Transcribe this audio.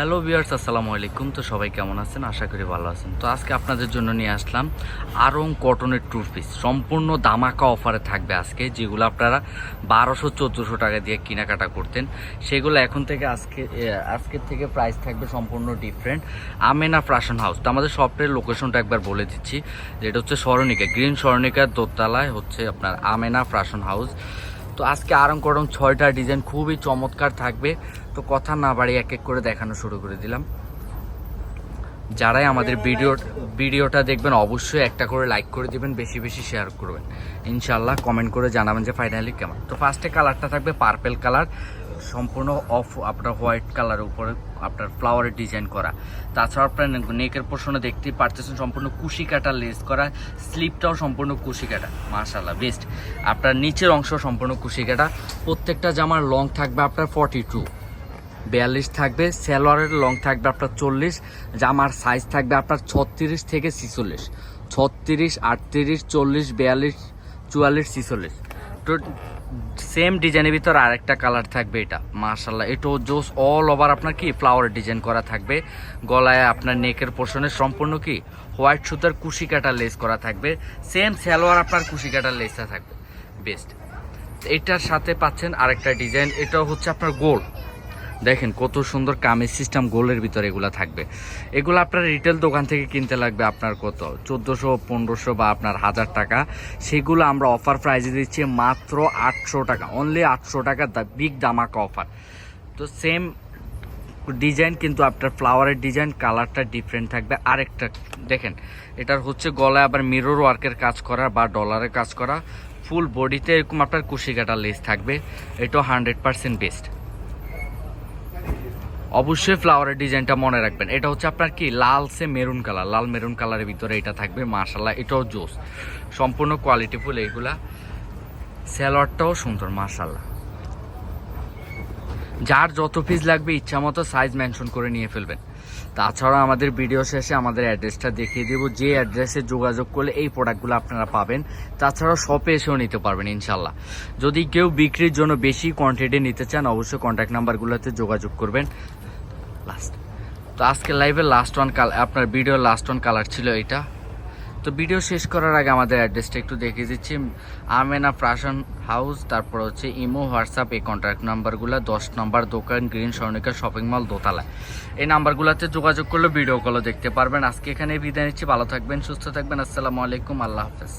Hello বিয়ার্স আসসালামু আলাইকুম। তো সবাই কেমন আছেন? আশা করি ভালো আছেন। তো আজকে আপনাদের জন্য নিয়ে আসলাম আরং কটনের টু পিস সম্পূর্ণ দামাকা অফারে থাকবে আজকে, যেগুলো আপনারা বারোশো, চোদ্দোশো টাকা দিয়ে কেনাকাটা করতেন। সেগুলো এখন থেকে আজকে আজকের থেকে প্রাইস থাকবে সম্পূর্ণ ডিফারেন্ট আমেনা ফ্যাশন হাউস তো আমাদের শপের লোকেশনটা একবার বলে দিচ্ছি। যেটা হচ্ছে স্মরণিকা গ্রিন স্মরণিকার দোতলায় হচ্ছে আপনার আমেনা ফ্যাশন হাউস তো আজকে আরং করম ছয়টা ডিজাইন খুবই চমৎকার থাকবে। তো কথা না বাড়ি এক এক করে দেখানো শুরু করে দিলাম। যারাই আমাদের ভিডিও ভিডিওটা দেখবেন অবশ্যই একটা করে লাইক করে দিবেন, বেশি বেশি শেয়ার করবেন। ইনশাল্লাহ কমেন্ট করে জানাবেন যে ফাইনালি কেমন। তো ফার্স্টে কালারটা থাকবে পার্পেল কালার সম্পূর্ণ অফ আপনার হোয়াইট কালারের উপরে আপনার ফ্লাওয়ারের ডিজাইন করা। তাছাড়া আপনার নেকের পোর্শনে দেখতেই পারতেছেন সম্পূর্ণ কুশি কাটা লেস করা। স্লিপটাও সম্পূর্ণ কুশি কাটা মাশাল্লাহ বেস্ট আপনার নিচের অংশ সম্পূর্ণ কুশি কাটা। প্রত্যেকটা জামার লং থাকবে আপনার ফর্টি টু বিয়াল্লিশ থাকবে, সেলোয়ারের লং থাকবে আপনার চল্লিশ। জামার সাইজ থাকবে আপনার ছত্রিশ থেকে ছিচল্লিশ। ছত্রিশ, আটত্রিশ, চল্লিশ, বিয়াল্লিশ, চুয়াল্লিশ, ছিচল্লিশ। সেম ডিজাইনের ভিতর আরেকটা কালার থাকবে এটা। মার্শাল্লাহ এটাও জোস অল ওভার আপনার কি ফ্লাওয়ার ডিজাইন করা থাকবে। গলায় আপনার নেকের পোর্শনে সম্পূর্ণ কি হোয়াইট সুতার কুশি কাটা লেস করা থাকবে। সেম সালোয়ার আপনার কুশি কাটা লেসটা থাকবে বেস্ট এটার সাথে পাচ্ছেন আরেকটা ডিজাইন এটা হচ্ছে আপনার গোল দেখেন কত সুন্দর কামিজ সিস্টেম গোলের ভিতরে এগুলো থাকবে। এগুলো আপনার রিটেল দোকান থেকে কিনতে লাগবে আপনার কত? চোদ্দোশো, পনেরোশো বা আপনার হাজার টাকা। সেগুলো আমরা অফার প্রাইজে দিচ্ছি মাত্র আটশো টাকা। অনলি আটশো টাকা বিগ দামাকা অফার তো সেম ডিজাইন কিন্তু আপনার ফ্লাওয়ারের ডিজাইন কালারটা ডিফারেন্ট থাকবে। আরেকটা দেখেন, এটার হচ্ছে গলায় আবার মিরর ওয়ার্কের কাজ করা বা ডলারের কাজ করা। ফুল বডিতে এরকম আপনার কুশি কাটা লেস থাকবে। এটাও হান্ড্রেড পার্সেন্ট বেস্ট অবশ্যই ফ্লাওয়ারের ডিজাইনটা মনে রাখবেন। এটা হচ্ছে আপনার কি, লাল সে মেরুন কালার লাল মেরুন কালারের ভিতরে এটা থাকবে মার্শাল্লাহ এটাও জোস। সম্পূর্ণ কোয়ালিটিফুল এইগুলা স্যালোয়ারটাও সুন্দর মাশাল্লাহ যার যত পিস লাগবে ইচ্ছা মতো সাইজ মেনশন করে নিয়ে ফেলবেন। তাছাড়া আমাদের ভিডিও শেষে আমাদের অ্যাড্রেসটা দেখিয়ে দেবো। যে অ্যাড্রেসে যোগাযোগ করলে এই প্রোডাক্টগুলো আপনারা পাবেন। তাছাড়া শপে এসেও নিতে পারবেন ইনশাল্লাহ যদি কেউ বিক্রির জন্য বেশি কোয়ান্টিটি নিতে চান, অবশ্যই কন্ট্যাক্ট নাম্বারগুলোতে যোগাযোগ করবেন। লাস্ট তো আজকে লাইভে লাস্ট ওয়ান কালার আপনার ভিডিও লাস্ট ওয়ান কালার ছিল এটা তো ভিডিও শেষ করার আগে আমাদের অ্যাড্রেসটা একটু দেখিয়ে দিচ্ছি। আমেনা প্রাশন হাউস, তারপর হচ্ছে ইমো, হোয়াটসঅ্যাপ, এই কন্ট্যাক্ট নাম্বারগুলো দশ নম্বর দোকান, গ্রিন স্বর্ণিকা শপিং মল দোতলা এই নাম্বারগুলোতে যোগাযোগ করলে ভিডিও কলও দেখতে পারবেন। আজকে এখানে বিদায় নিচ্ছি। ভালো থাকবেন, সুস্থ থাকবেন। আসসালামু আলাইকুম, আল্লাহ হাফেজ।